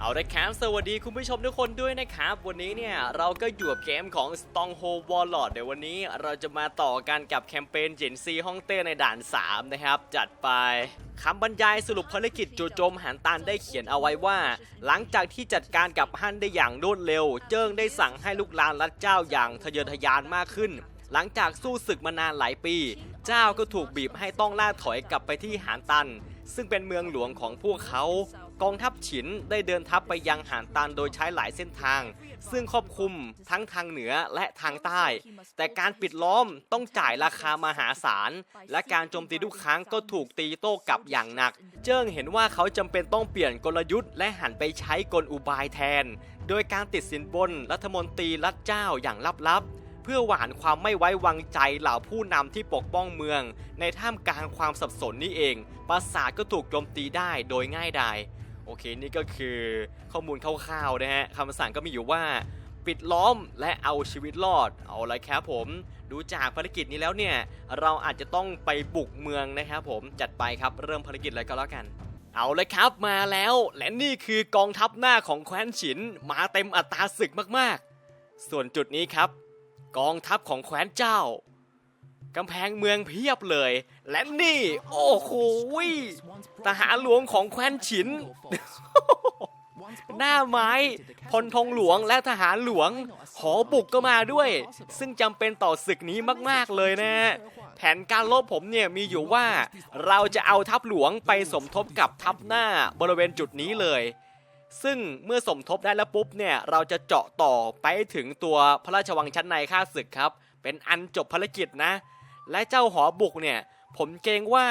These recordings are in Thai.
เอาละครับสวัสดีคุณผู้ชมทุกคนด้วยนะครับ วันนี้เนี่ยเราก็อยู่กับเกมของ Stronghold Warlord เดี๋ยววันนี้เราจะมาต่อกันกับแคมเปญเจนซีฮ่องเต้ในด่าน 3 นะครับ จัดไปคำบรรยายสรุปภารกิจจู่โจมหันตานได้เขียนเอาไว้ว่า หลังจากที่จัดการกับฮั่นได้อย่างรวดเร็ว เจิ้งได้สั่งให้ลูกลานรัดเจ้าอย่างทะเยอทะยานมากขึ้น หลังจากสู้ศึกมานานหลายปี เจ้าก็ถูกบีบให้ต้องล่าถอยกลับไปที่หานตัน ซึ่งเป็นเมืองหลวงของพวกเขา กองทัพฉินได้เดินทัพไปยังหานตันโดยใช้หลายเส้นทาง ซึ่งครอบคลุมทั้งทางเหนือและทางใต้ แต่การปิดล้อมต้องจ่ายราคามหาศาล และการโจมตีทุกครั้งก็ถูกตีโต้กลับอย่างหนัก เจิ้งเห็นว่าเขาจำเป็นต้องเปลี่ยนกลยุทธ์และหันไปใช้กลอุบายแทน โดยการติดสินบนรัฐมนตรีรัฐเจ้าอย่างลับๆเพื่อหวานความไม่ไว้วางใจเหล่าผู้นำที่ปกป้องเมือง ในท่ามกลางความสับสนนี่เอง ปราสาทก็ถูกโจมตีได้โดยง่ายดาย โอเคนี่ก็คือข้อมูลคร่าวๆนะฮะคำสั่งก็มีอยู่ว่าปิดล้อมและเอาชีวิตรอด เอาละครับผม ดูจากภารกิจนี้แล้วเนี่ย เราอาจจะต้องไปบุกเมืองนะครับผมจัดไปครับเริ่มภารกิจเลยก็แล้วกัน เอาเลยครับมาแล้ว และนี่คือกองทัพหน้าของแคว้นฉินมาเต็มอัตราศึกมากๆ ส่วนจุดนี้ครับ กองทัพของแคว้นเจ้า กำแพงเมืองเพียบเลย และนี่ โอ้โหยทหารหลวงของแคว้นฉิน หน้าไม้พลธงหลวงและทหารหลวง หอบุกก็มาด้วย ซึ่งจำเป็นต่อศึกนี้มาก ๆ เลยนะ แผนการลบผมเนี่ยมีอยู่ว่า เราจะเอาทัพหลวงไปสมทบกับทัพหน้าบริเวณจุดนี้เลยซึ่งเมื่อสมทบได้แล้วปุ๊บเนี่ย เราจะเจาะต่อไปถึงตัวพระราชวังชั้นในข้าศึกครับ เป็นอันจบภารกิจนะ และเจ้าหอบุกเนี่ยผมเกรงว่า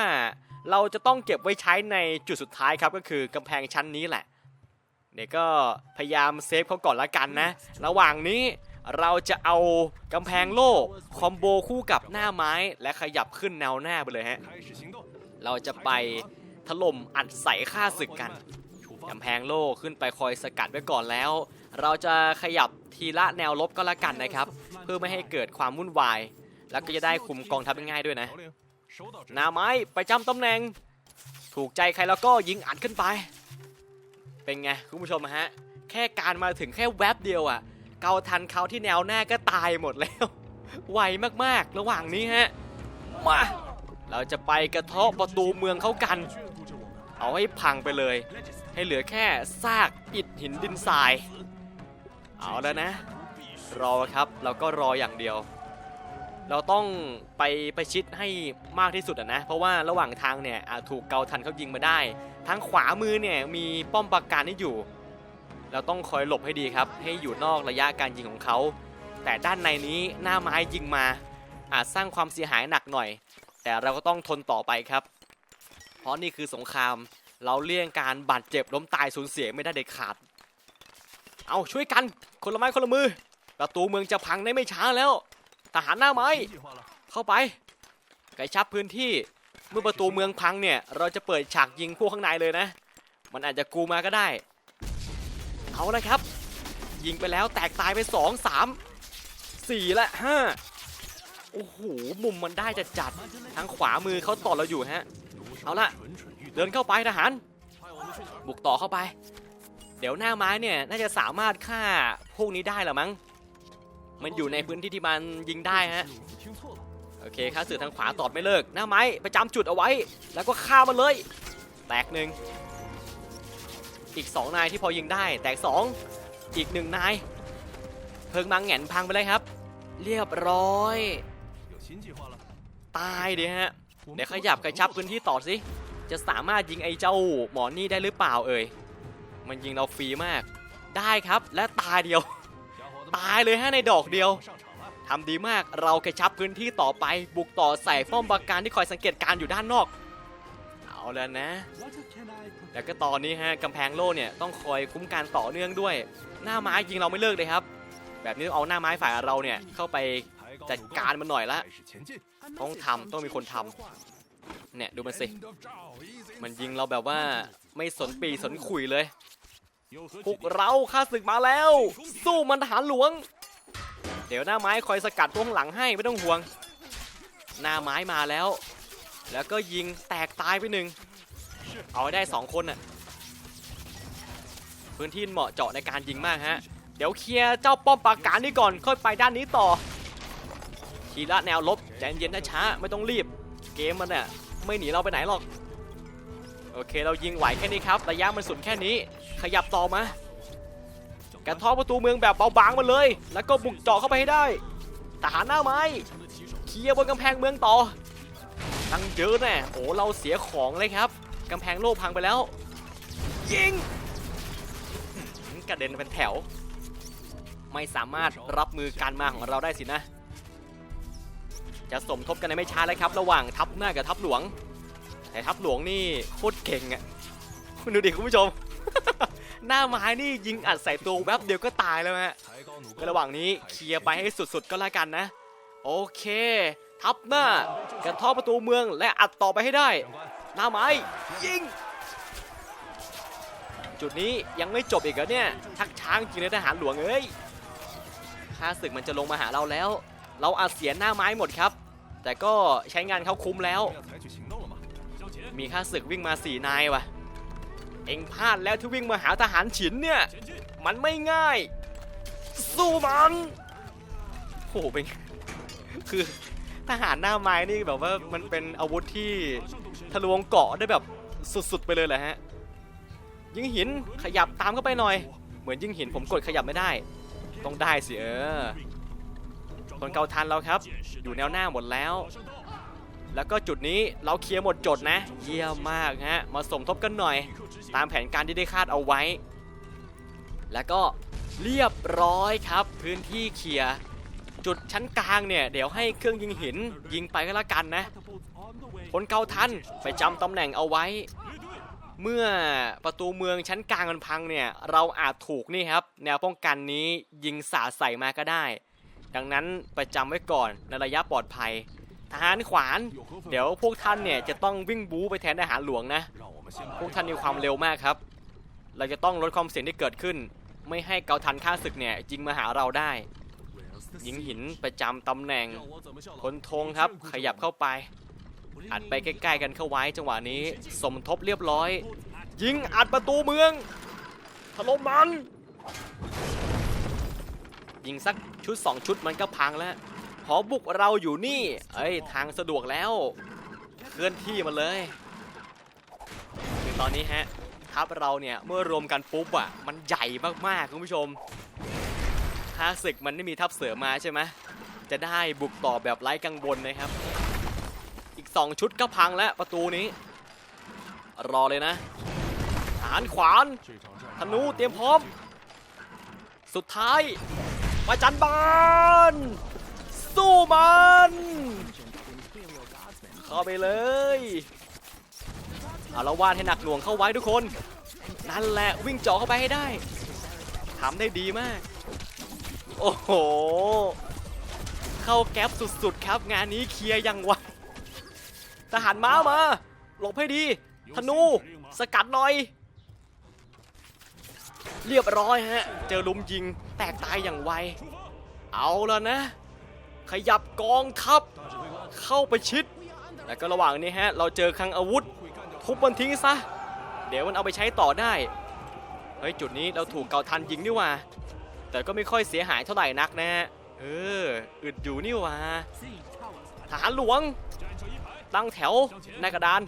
เราจะต้องเก็บไว้ใช้ในจุดสุดท้ายครับก็คือกำแพงชั้นนี้แหละเดี๋ยวก็พยายามเซฟเขาก่อนละกันนะ ระหว่างนี้เราจะเอากำแพงโล่คอมโบคู่กับหน้าไม้และขยับขึ้นแนวหน้าไปเลยฮะ เราจะไปถล่มอัดใส่ค่าศึกกันกำแพงโล่ขึ้นไปคอยสกัดไว้ก่อนแล้ว เราจะขยับทีละแนวลบก็แล้วกันนะครับ เพื่อไม่ให้เกิดความวุ่นวาย แล้วก็จะได้คุมกองทัพง่ายๆด้วยนะหน้าไม้ไปจำตำแหน่ง ถูกใจใครแล้วก็ยิงอัดขึ้นไป เป็นไงคุณผู้ชมฮะ แค่การมาถึงแค่แวบเดียวอะ่ะ เกาทันเขาที่แนวหน้าก็ตายหมดแล้ว ไวมากๆ ระหว่างนี้ฮะ มา เราจะไปกระเทาะประตูเมืองเขากัน เอาให้พังไปเลย ให้เหลือแค่ซากอิฐหินดินทราย เอาแล้วนะ รอครับ เราก็รออย่างเดียว เราต้องไปไปชิดให้มากที่สุดอะนะ เพราะว่าระหว่างทางเนี่ยอาจถูกเกาทันเขายิงมาได้ ทางขวามือเนี่ยมีป้อมปราการนี่อยู่ เราต้องคอยหลบให้ดีครับ ให้อยู่นอกระยะการยิงของเขา แต่ด้านในนี้หน้าไม้ยิงมา อาจสร้างความเสียหายหนักหน่อย แต่เราก็ต้องทนต่อไปครับ เพราะนี่คือสงคราม เราเลี่ยงการบาดเจ็บล้มตายสูญเสียไม่ได้เด็ดขาด เอาช่วยกันคนละไม้คนละมือประตูเมืองจะพังในไม่ช้าแล้ว ทหารหน้าไม้เข้าไปไกชับพื้นที่เมื่อประตูเมืองพังเนี่ย เราจะเปิดฉากยิงพวกข้างในเลยนะ มันอาจจะกูมาก็ได้ เอาละครับ ยิงไปแล้วแตกตายไป 2 3 4 และ 5 โอ้โห มุมมันได้จัดจัดทางขวามือเขาต่อเราอยู่ฮะ เอาละเดินเข้าไปทหาร บุกต่อเข้าไป เดี๋ยวหน้าไม้เนี่ย น่าจะสามารถฆ่าพวกนี้ได้หรอมั้ง มันอยู่ในพื้นที่ที่มันยิงได้ฮะโอเคข้าสื่อทางขวาตอบไม่เลิกหน้าไม้ประจำจุดเอาไว้ แล้วก็ฆ่ามันเลย แตกหนึ่งอีก 2 นายที่พอยิงได้ แตก 2 อีกหนึ่งนาย เพิงมังแหนพังไปเลยครับ เรียบร้อย ตายดิฮะ เดี๋ยวขยับกระชับพื้นที่ต่อสิ จะสามารถยิงไอ้เจ้าหมอนี่ได้หรือเปล่าเอ่ย มันยิงเราฟรีมาก ได้ครับและตายเดียว ตายเลยฮะในดอกเดียวทำดีมากเรากระชับพื้นที่ต่อไป บุกต่อใส่ป้อมปราการที่คอยสังเกตการอยู่ด้านนอก เอาแล้วนะ แล้วก็ตอนนี้ฮะกำแพงโล่เนี่ยต้องคอยคุ้มกันต่อเนื่องด้วย หน้าไม้ยิงเราไม่เลิกเลยครับ แบบนี้เอาหน้าไม้ฝ่ายเราเนี่ยเข้าไปจัดการมันหน่อยละต้องทำต้องมีคนทำเนี่ยดูมันสิ มันยิงเราแบบว่าไม่สนปีสนขุยเลย พวกเราข้าศึกมาแล้ว สู้มันทหารหลวง เดี๋ยวหน้าไม้คอยสกัดตัวข้างหลังให้ไม่ต้องห่วง หน้าไม้มาแล้ว แล้วก็ยิงแตกตายไปหนึ่งเอาได้สองคนน่ะพื้นที่เหมาะเจาะในการยิงมากฮะ เดี๋ยวเคลียร์เจ้าป้อมปราการนี่ก่อนค่อยไปด้านนี้ต่อ ทีละแนวลบใจเย็นช้าไม่ต้องรีบ เกมมันเนี่ยไม่หนีเราไปไหนหรอก โอเคเรายิงไหวแค่นี้ครับ ระยะมันสุดแค่นี้ ขยับต่อมากรท้อประตูเมืองแบบเบาบางมาเลย แล้วก็บุกเจาะเข้าไปให้ได้ทหารหน้าไม้เคลียร์บนกำแพงเมืองต่อตั้งเยอะแน่โอ้เราเสียของเลยครับกำแพงโลกพังไปแล้ว ยิงกระเด็นเป็นแถว ไม่สามารถรับมือการมาของเราได้สินะ จะสมทบกันในไม่ช้าเลยครับ ระหว่างทัพหน้ากับทัพหลวง แต่ทัพหลวงนี่โคตรเก่งอะคุณดูดิคุณผู้ชม หน้าไม้นี่ยิงอัดใส่ตัวแวบเดียวก็ตายแล้วฮะก็ระหว่างนี้เคลียร์ไปให้สุดๆก็แล้วกันนะ โอเค ทับหน้ากระท่อประตูเมืองและอัดต่อไปให้ได้ หน้าไม้ยิง จุดนี้ยังไม่จบอีกเหรอเนี่ยชักช้างจริงนะทหารหลวงเอ้ยข้าศึกมันจะลงมาหาเราแล้ว เราอัดเสียหน้าไม้หมดครับ แต่ก็ใช้งานเขาคุ้มแล้ว มีข้าศึกวิ่งมาสี่นายว่ะ เอ็งพลาดแล้วที่วิ่งมาหาทหารฉินเนี่ย มันไม่ง่าย สู้มันโอ้โหเป็นคือทหารหน้าไม้นี่แบบว่ามันเป็นอาวุธที่ทะลวงเกาะได้แบบสุดๆไปเลยแหละฮะ ยิงหินขยับตามเข้าไปหน่อย เหมือนยิงหินผมกดขยับไม่ได้ ต้องได้สิเออคนเกาทันเราครับ อยู่แนวหน้าหมดแล้ว แล้วก็จุดนี้เราเคลียร์หมดจดนะ เยี่ยมมากฮะ มาสมทบกันหน่อย ตามแผนการที่ได้คาดเอาไว้ แล้วก็เรียบร้อยครับ พื้นที่เคลียร์จุดชั้นกลางเนี่ย เดี๋ยวให้เครื่องยิงหินยิงไปก็แล้วกันนะคนเกาทันไปจำตำแหน่งเอาไว้ เมื่อประตูเมืองชั้นกลางมันพังเนี่ย เราอาจถูกนี่ครับ แนวป้องกันนี้ยิงสาดใส่มาก็ได้ ดังนั้นไปจำไว้ก่อนในระยะปลอดภัย ทหารขวาน เดี๋ยวพวกท่านเนี่ยจะต้องวิ่งบู๊ไปแทนทหารหลวงนะ พวกท่านมีความเร็วมากครับ เราจะต้องลดความเสี่ยงที่เกิดขึ้น ไม่ให้เกาทันข้าศึกเนี่ยยิงมาหาเราได้ ยิงหินประจำตำแหน่งคนธงครับขยับเข้าไป อัดไปใกล้ ๆ กันเข้าไว้จังหวะนี้ สมทบเรียบร้อย ยิงอัดประตูเมืองถล่มมัน ยิงสักชุด 2 ชุดมันก็พังแล้ว หอบุกเราอยู่นี่ เอ้ยทางสะดวกแล้ว เคลื่อนที่มาเลยคือตอนนี้ฮะทัพเราเนี่ยเมื่อรวมกันปุ๊บอะมันใหญ่มากๆคุณผู้ชม ถ้าศึกมันไม่มีทัพเสือมาใช่ไหมจะได้บุกต่อแบบไร้กังวลนะครับ อีก 2 ชุดก็พังแล้วประตูนี้ รอเลยนะฐานขวานธนูเตรียมพร้อม สุดท้าย มาจันบาน สู้มัน เข้าไปเลยเอาละวาดให้หนักหน่วงเข้าไว้ทุกคน นั่นแหละวิ่งเจาะเข้าไปให้ได้ทำได้ดีมาก โอ้โห เข้าแก๊ปสุดๆ ครับงานนี้เคลียร์ยังไวทหารม้ามาหลบให้ดี ธนู สกัดหน่อย เรียบร้อยฮะ เจอลุมยิงแตกตายอย่างไว เอาแล้วนะ ขยับกองทัพเข้าไปชิด แล้วก็ระหว่างนี้ฮะ เราเจอคลังอาวุธ ทุบมันทิ้งซะ เดี๋ยวมันเอาไปใช้ต่อได้ เฮ้ย จุดนี้เราถูกเกาทันยิงนี่ว่า แต่ก็ไม่ค่อยเสียหายเท่าไหร่นักนะฮะ เออ อึดอยู่นี่ว่าทหารหลวง ตั้งแถวหน้ากระดาน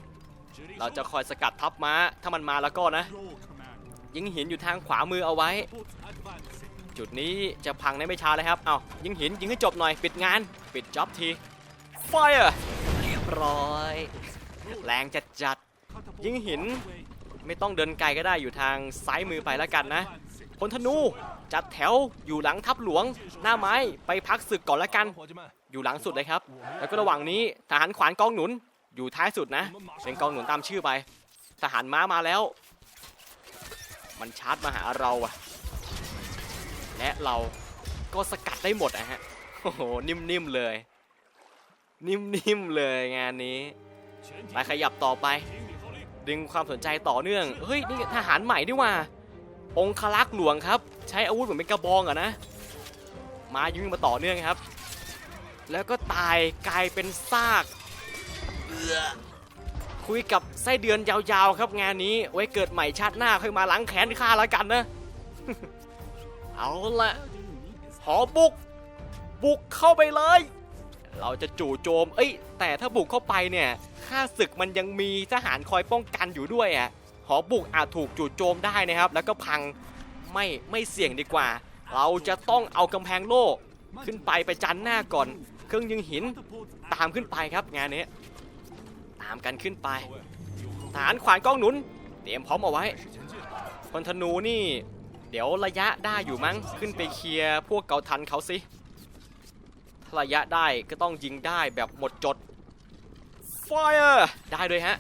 เราจะคอยสกัดทัพม้า ถ้ามันมาแล้วก็นะ ยิงหินอยู่ทางขวามือเอาไว้ จุดนี้จะพังในไม่ช้าเลยครับเอายิงหินยิงให้จบหน่อยปิดงานปิดจ็อบทีไฟร์เรียบร้อย แรงจัดจัดๆยิงหินไม่ต้องเดินไกลก็ได้อยู่ทางซ้ายมือไปแล้วกันนะพลธนูจัดแถวอยู่หลังทัพหลวง หน้าไม้ไปพักศึกก่อนแล้วกัน อยู่หลังสุดเลยครับ แล้วก็ระหว่างนี้ทหารขวานกองหนุนอยู่ท้ายสุดนะ เป็นกองหนุนตามชื่อไป ทหารม้ามาแล้ว มันชาร์จมาหาเราอะ และเราก็สกัดได้หมดอะฮะ โอ้โห นิ่มๆเลย นิ่มๆเลยงานนี้ ไปขยับต่อไป ดึงความสนใจต่อเนื่อง เฮ้ย นี่ทหารใหม่ดีว่า องคลักษ์หลวงครับ ใช้อาวุธเหมือนเป็นกระบองอะนะ มายิงมาต่อเนื่องครับ แล้วก็ตายกลายเป็นซากเอื้อคุยกับไส้เดือนยาวๆครับงานนี้ ไว้เกิดใหม่ชาติหน้าค่อยมาล้างแค้นข้าแล้วกันนะ เอาละหอบุก บุกเข้าไปเลย เราจะจู่โจม เอ้ย แต่ถ้าบุกเข้าไปเนี่ยข้าศึกมันยังมีทหารคอยป้องกันอยู่ด้วยอะหอบุกอาจถูกจู่โจมได้นะครับ แล้วก็พังไม่ไม่เสี่ยงดีกว่า เราจะต้องเอากำแพงโล่ขึ้นไปไปจันหน้าก่อน เครื่องยิงหินตามขึ้นไปครับงานนี้ตามกันขึ้นไปฐานขวานกล้องหนุน เตรียมพร้อมเอาไว้คนธนูนี่ เดี๋ยวระยะได้อยู่มั้ง ขึ้นไปเคลียร์พวกเกาทันเขาสิถ้าระยะได้ก็ต้องยิงได้แบบหมดจด Fire ได้ด้วยฮะ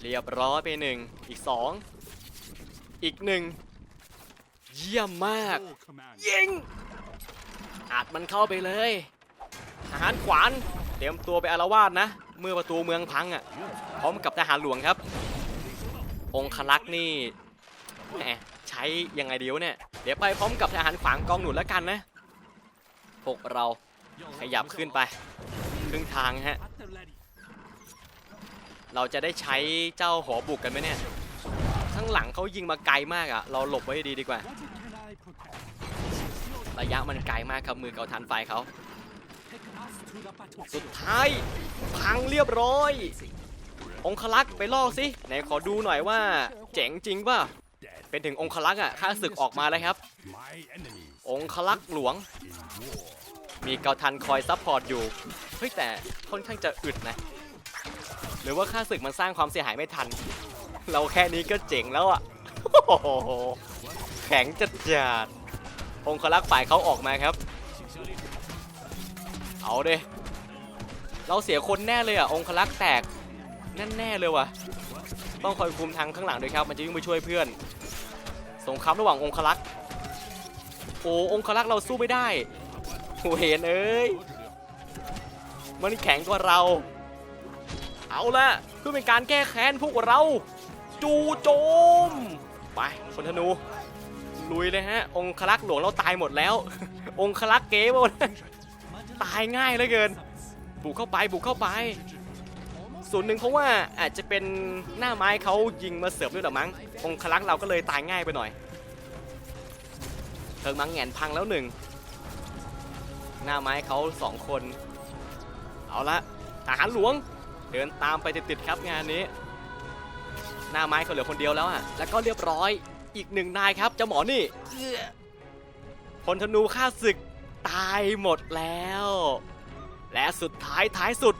เรียบร้อยไปหนึ่ง อีกสอง อีกหนึ่ง เยี่ยมมาก ยิง อาจมันเข้าไปเลยทหารขวาน เตรียมตัวไปอารวาสนะ เมื่อประตูเมืองพังอะ พร้อมกับทหารหลวงครับ องคลักษ์นี่ แหมใช้ยังไงเดียวะเนี่ย เดี๋ยวไปพร้อมกับทหารขวางกองหนุนแล้วกันนะ พวกเราขยับขึ้นไป ครึ่งทางฮะ เราจะได้ใช้เจ้าหอบุกกันไหมเนี่ย ข้างหลังเขายิงมาไกลมากอะ เราหลบไว้ดีดีกว่า ระยะมันไกลมากครับมือเกาทันไฟเขา สุดท้ายพังเรียบร้อยองคลักษ์ไปล่อสิไหนขอดูหน่อยว่า เจ๋งจริงป่ะ เป็นถึงองคลักษ์อะข้าศึกออกมาแล้วครับ องคลักษ์หลวง มีเกาทันคอยซัพพอร์ตอยู่ เฮ้ยแต่ค่อนข้างจะอึดนะ หรือว่าข้าศึกมันสร้างความเสียหายไม่ทัน เราแค่นี้ก็เจ๋งแล้วอะแข็งจัดจัดองคลักษ์ฝ่ายเขาออกมาครับ เอาเด้เราเสียคนแน่เลยอะองคลักษ์แตกแน่ๆเลยว่ะต้องคอยคุมทางข้างหลังด้วยครับ มันจะวิ่งไปช่วยเพื่อน สงครามระหว่างองคลักษ์โอ้องคลักษ์เราสู้ไม่ได้โหเห็นเอ้ยมันแข็งกว่าเรา เอาละเพื่อเป็นการแก้แค้นพวกเรา จูโจม ไปคนธนู ลุยเลยฮะ องคลักษ์หลวงเราตายหมดแล้ว องคลักษ์เก๋หมดตายง่ายเหลือเกิน บุกเข้าไปบุกเข้าไป ส่วนหนึ่งเพราะว่าอาจจะเป็นหน้าไม้เขายิงมาเสิร์ฟด้วยหรอมั้งองคลักษ์เราก็เลยตายง่ายไปหน่อยเพิงมังแงนพังแล้วหนึ่งหน้าไม้เขาสองคน เอาละทหารหลวงเดินตามไปติดๆครับงานนี้ หน้าไม้เขาเหลือคนเดียวแล้วอะแล้วก็เรียบร้อยอีกหนึ่งนายครับเจ้าหมอนี่พลธนูฆ่าศึกตายหมดแล้ว และสุดท้ายท้ายสุด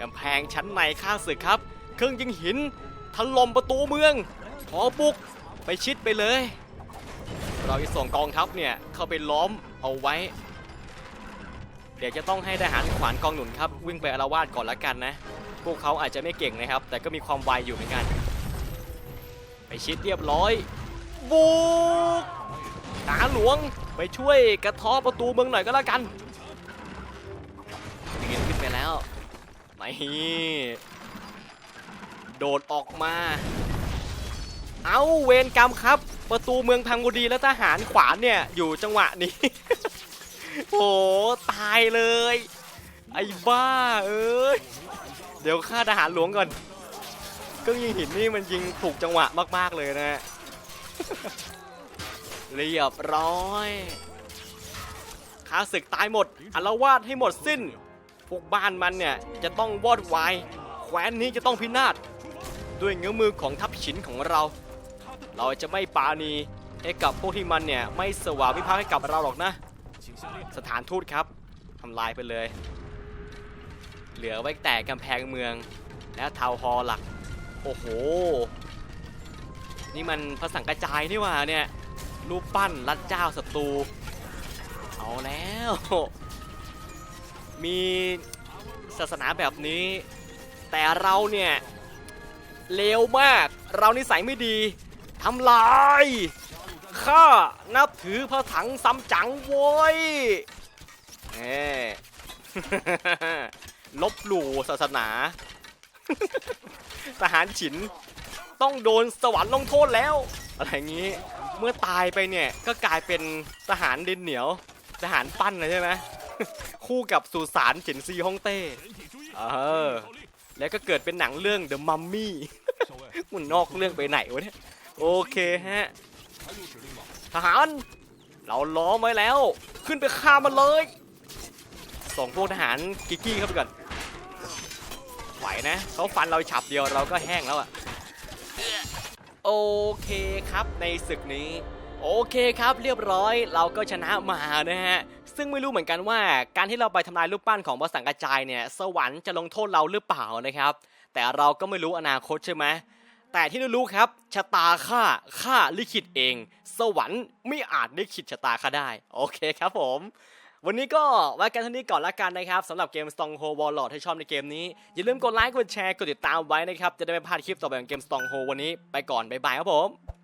กำแพงชั้นในฆ่าศึกครับ เครื่องยิงหินถล่มประตูเมือง ขอบุกไปชิดไปเลย เราจะส่งกองทัพเนี่ยเข้าไปล้อมเอาไว้ เดี๋ยวจะต้องให้ทหารขวานกองหนุนครับ วิ่งไปอารวาสก่อนละกันนะ พวกเขาอาจจะไม่เก่งนะครับ แต่ก็มีความไวอยู่เหมือนกัน ไปชิดเรียบร้อย บุกทหาหลวงไปช่วยกระท้อประตูเมืองหน่อยก็แล้วกันยิงขึ้นไปแล้ว โดดออกมา เอาเวรกรรมครับ ประตูเมืองพังพอดีแล้วทหารขวานเนี่ย อยู่จังหวะนี้โอ้ตายเลย ไอ้บ้า เอ้ย เดี๋ยวฆ่าทหารหลวงก่อนเครื่องยิงหินนี่มันยิงถูกจังหวะมาก ๆ เลยนะเรียบร้อยข้าศึกตายหมดอารวาสให้หมดสิ้น พวกบ้านมันเนี่ยจะต้องวอดวายแคว้นนี้จะต้องพินาศด้วยเงื้อมือของทัพฉินของเรา เราจะไม่ปาณีให้กับพวกที่มันเนี่ยไม่สวามิภักดิ์ให้กับเราหรอกนะ สถานทูตครับทำลายไปเลย เหลือไว้แต่กำแพงเมืองและทาวฮอลหลัก โอ้โห นี่มันพระสังกระจายนี่ว่าเนี่ยรูปปั้นรัดเจ้าศัตรู เอาแล้ว มีศาสนาแบบนี้ แต่เราเนี่ยเลวมาก เรานิสัยไม่ดีทำลายข้านับถือพระถังซัมจั๋งโว้ยเอ้ลบหลู่ศาสนาทหารฉินต้องโดนสวรรค์ลงโทษแล้ว อะไรอย่างนี้ เมื่อตายไปเนี่ยก็กลายเป็นทหารดินเหนียว ทหารปั้นนะใช่ไหม คู่กับสุสานเฉินซีฮ่องเต้เออแล้วก็เกิดเป็นหนังเรื่อง The Mummy มันนอกเรื่องไปไหนวะเนี่ย โอเคฮะ ทหาร เราล้อมไว้แล้ว ขึ้นไปฆ่ามันเลย ส่งพวกทหารกิกกี้เข้าไปก่อน ไหวนะ เขาฟันเราฉับเดียวเราก็แห้งแล้วอะโอเคครับในศึกนี้ โอเคครับเรียบร้อยเราก็ชนะมานะฮะ ซึ่งไม่รู้เหมือนกันว่า การที่เราไปทำลายรูปปั้นของบอสสังกระจายเนี่ย สวรรค์จะลงโทษเราหรือเปล่านะครับ แต่เราก็ไม่รู้อนาคตใช่ไหมแต่ที่รู้ครับชะตาข้าข้าลิขิตเอง สวรรค์ไม่อาจลิขิตชะตาข้าได้ โอเคครับผม วันนี้ก็ไว้กันเท่านี้ก่อนละกันนะครับสำหรับเกม Stronghold Warlord ถ้าชอบในเกมนี้ อย่าลืมกดไลค์กดแชร์กดติดตามไว้นะครับ จะได้ไม่พลาดคลิปต่อไปของเกม Stronghold วันนี้ไปก่อนบ๊ายบายครับผม